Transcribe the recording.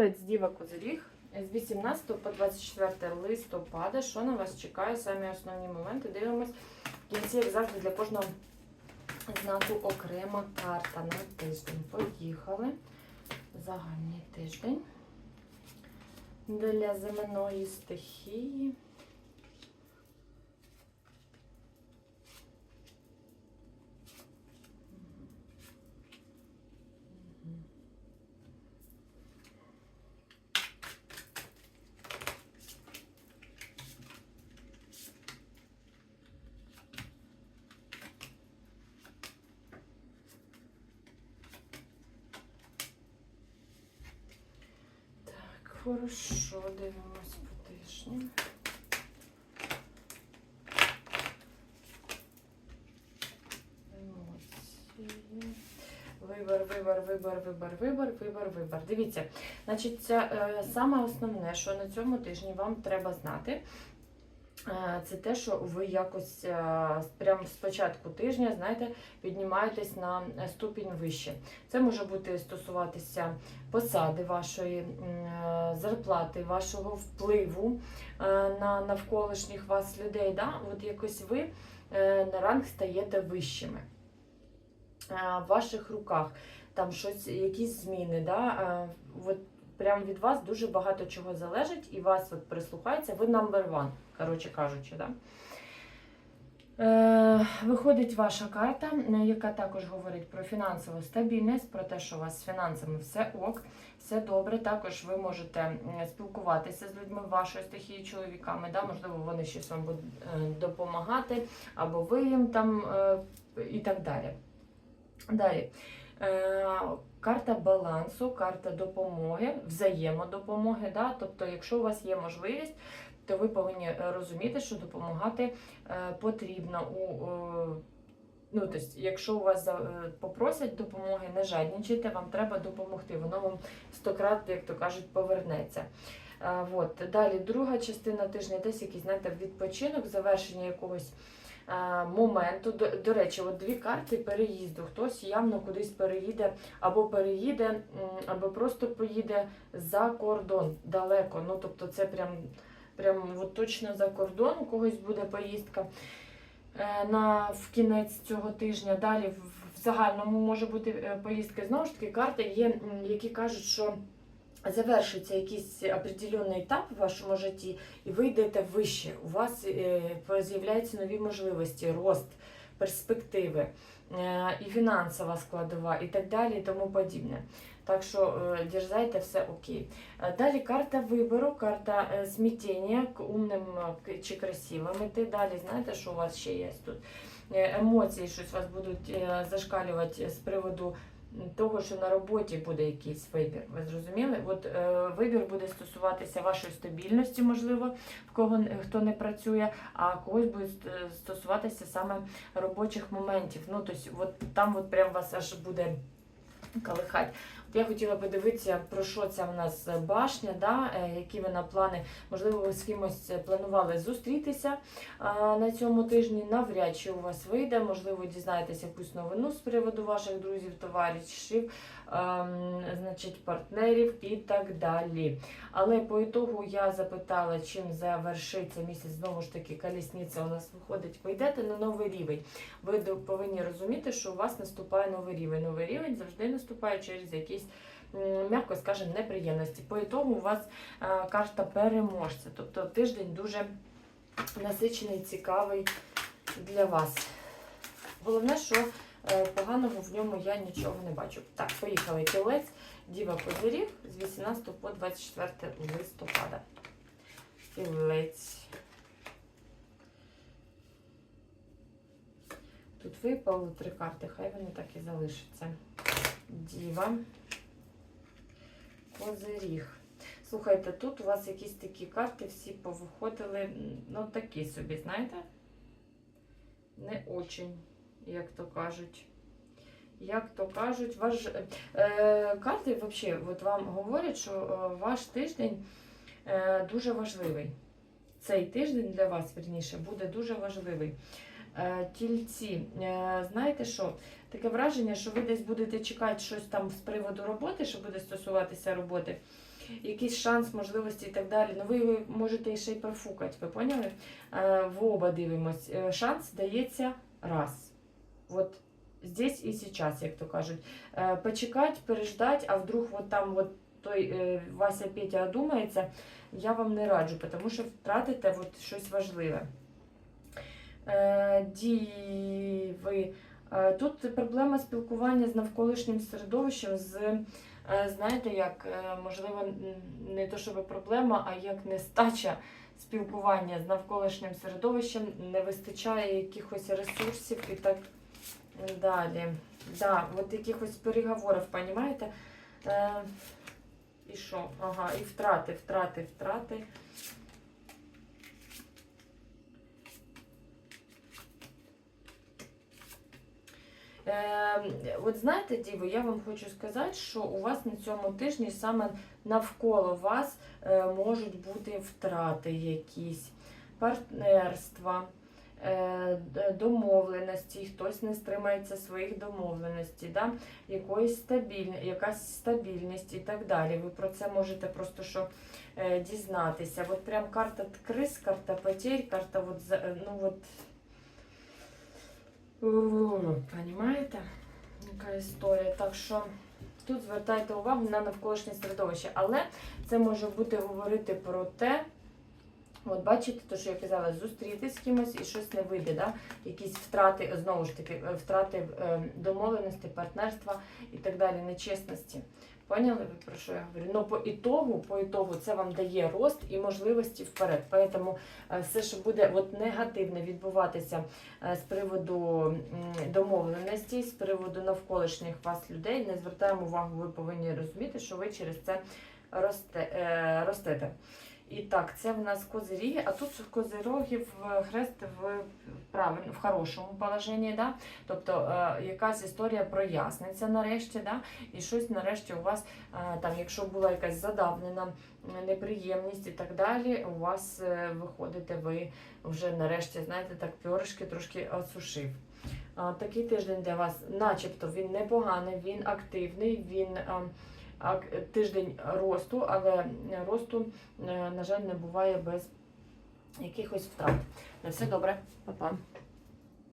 Тілець Діва Козиріг з 18 по 24 листопада. Що на вас чекає? Самі основні моменти. Дивимось кінці, як завжди, для кожного знаку окрема карта на тиждень. Поїхали. Загальний тиждень для земної стихії. Так, хорошо, дивимось по тижню. Вибор, вибор, вибор, вибор, вибор, вибор, вибор. Дивіться, значить, це е, саме основне, що на цьому тижні вам треба знати. Е, Це те, що ви якось е, прямо з початку тижня, знаєте, піднімаєтесь на ступінь вище. Це може бути стосуватися посади вашої, е, зарплати, вашого впливу е, на навколишніх вас людей. Да? От якось ви е, на ранг стаєте вищими. Е, В ваших руках там щось, якісь зміни. Да? е, От прямо від вас дуже багато чого залежить, і вас от прислухається, ви number one, коротше кажучи. Да? Е, виходить ваша карта, яка також говорить про фінансову стабільність, про те, що у вас з фінансами все ок, все добре. Також ви можете спілкуватися з людьми вашої стихії, чоловіками. Да? Можливо, вони щось вам будуть е, допомагати, або ви їм там е, і так далі. Далі. Е, Карта балансу, карта допомоги, взаємодопомоги. Да? Тобто, якщо у вас є можливість, то ви повинні е, розуміти, що допомагати е, потрібно у. Ну, тобто, якщо у вас попросять допомоги, не жадничайте, вам треба допомогти. Воно вам стократ, як то кажуть, повернеться. От. Далі друга частина тижня, десь якийсь знаєте, відпочинок, завершення якогось моменту. До, до речі, от дві карти переїзду. Хтось явно кудись переїде, або переїде, або просто поїде за кордон далеко. Ну, тобто, це прям, прям от точно за кордон у когось буде поїздка е, на в кінець цього тижня. Далі в, в загальному може бути е, поїздка. Знову ж таки, карти є, які кажуть, що. Завершиться якийсь определенний етап в вашому житті, і ви йдете вище. У вас е, з'являються нові можливості, рост, перспективи, е, і фінансова складова, і так далі, і тому подібне. Так що е, дерзайте, все окей. Далі карта вибору, карта к умним чи красивим іти. Далі знаєте, що у вас ще є тут? Емоції щось вас будуть зашкалювати з приводу того, що на роботі буде якийсь вибір. Ви зрозуміли? От е, вибір буде стосуватися вашої стабільності, можливо, в кого хто не працює, а когось буде стосуватися саме робочих моментів. Ну, тобто, от там от прям вас аж буде колихать. Я хотіла подивитися, про що ця в нас башня, да? е, які вона плани. Можливо, ви з кимось планували зустрітися на цьому тижні. Навряд чи у вас вийде. Можливо, дізнаєтесь якусь новину з приводу ваших друзів, товаришів, ем, значить, партнерів і так далі. Але по ітогу я запитала, чим завершиться місяць. Знову ж таки, колісниця у нас виходить. Ви йдете на новий рівень. Ви повинні розуміти, що у вас наступає новий рівень. Новий рівень завжди наступає через якісь. М, М'яко скажемо, неприємності. По ітогу у вас е, карта переможця. Тобто тиждень дуже насичений, цікавий для вас. Головне, що е, поганого в ньому я нічого не бачу. Так, поїхали. Тілець, Діва Козирів з 18 по 24 листопада. Тілець. Тут випали три карти, хай вони так і залишаться. Діва. Козиріг. Слухайте, тут у вас якісь такі карти всі повиходили, ну такі собі, знаєте? Не очень, як то кажуть. Як то кажуть, ваш е, карти взагалі от вам говорять, що е, ваш тиждень е, дуже важливий. Цей тиждень для вас, верніше, буде дуже важливий. Е, тільці, е, знаєте що? Таке враження, що ви десь будете чекати щось там з приводу роботи, що буде стосуватися роботи. якийсь шанс, можливості і так далі. Ну ви можете ще й профукати, ви поняли? Е, В оба дивимось. Шанс дається раз. От здесь і сейчас, як то кажуть. Почекать, переждать, а вдруг от там от той Вася Петя одумається, я вам не раджу, тому що втратите от щось важливе. Е, Діви. Е, Тут проблема спілкування з навколишнім середовищем, з, е, знаєте, як, можливо, не то, щоб проблема, а як нестача спілкування з навколишнім середовищем, не вистачає якихось ресурсів і так далі. Да, от якихось переговорів, розумієте? І що? Ага, і втрати, втрати, втрати. От знаєте, Діво, я вам хочу сказати, що у вас на цьому тижні саме навколо вас е, можуть бути втрати якісь, партнерства, е, домовленості, хтось не стримається своїх домовленостей, да? якоїсь стабіль... якась стабільність і так далі. Ви про це можете просто що е, дізнатися. От прям карта криз, карта потерь, карта от, ну от Понимаєте? Яка історія? Так що тут звертайте увагу на навколишнє середовище. Але це може бути говорити про те, от бачите, то, що я казала, зустрітись з кимось і щось не вийде, да? якісь втрати, знову ж таки, е, втрати е, домовленості, партнерства і так далі, нечесності. Поняли ви про що я говорю? Ну, по ітогу, по ітогу це вам дає рост і можливості вперед. Поэтому е, все, що буде от негативне відбуватися з приводу домовленості, з приводу навколишніх вас людей, не звертаємо увагу, ви повинні розуміти, що ви через це росте, ростете. І так, це в нас козиріги, а тут козирогів е, хрест в правильно, в хорошому положенні, да? тобто е, якась історія проясниться нарешті, да? і щось нарешті у вас, е, там, якщо була якась задавнена неприємність і так далі, у вас е, виходите ви вже нарешті, знаєте, так пьоришки трошки осушив. А, Такий тиждень для вас, начебто, він непоганий, він активний, він ак- тиждень росту, але росту, е, на жаль, не буває без якихось втрат. На все добре, Па-па.